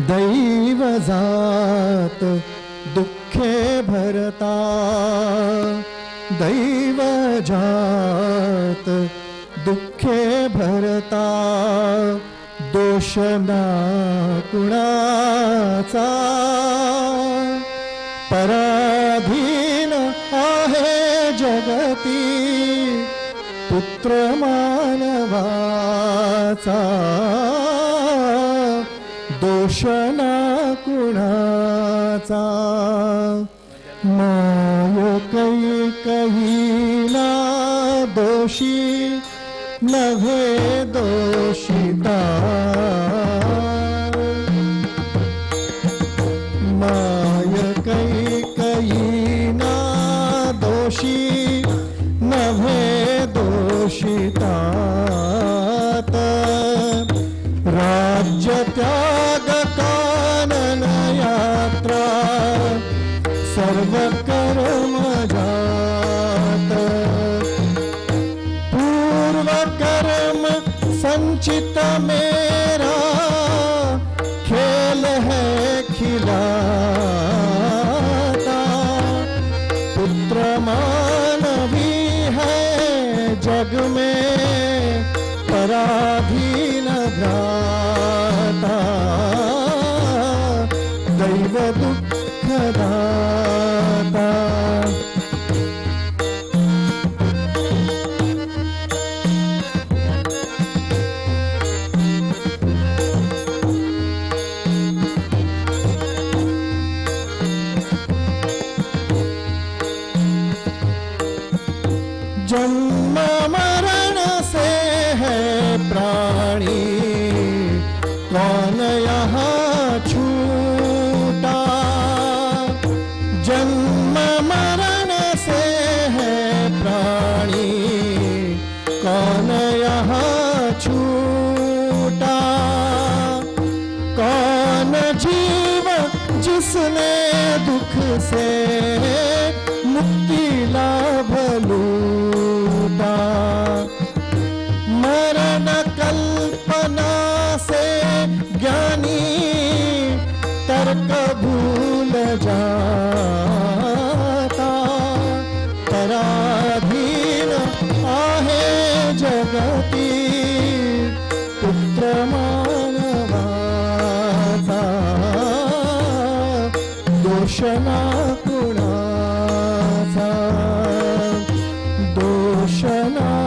दैव जात दुःखे भरता। दैव जात दुःखे भरता। दोष ना कुणाचा। पराधीन आहे जगती पुत्र मानवाचा। दोष ना कुणाचा? माय कै कहीला दोषी नव्हे दो सर्व कर्म जात पूर्व कर्म संचित मेरा, खेल है खिलाता। पुत्र मानवी है जग में, पराधीन भ्राता। दैव जन्म मरण से है प्राणी। कौन यहाँ कौन यहाँ छूटा? कौन जीव जिसने दुख से मुक्ति लाभ दोषना कुणाचा? दोषना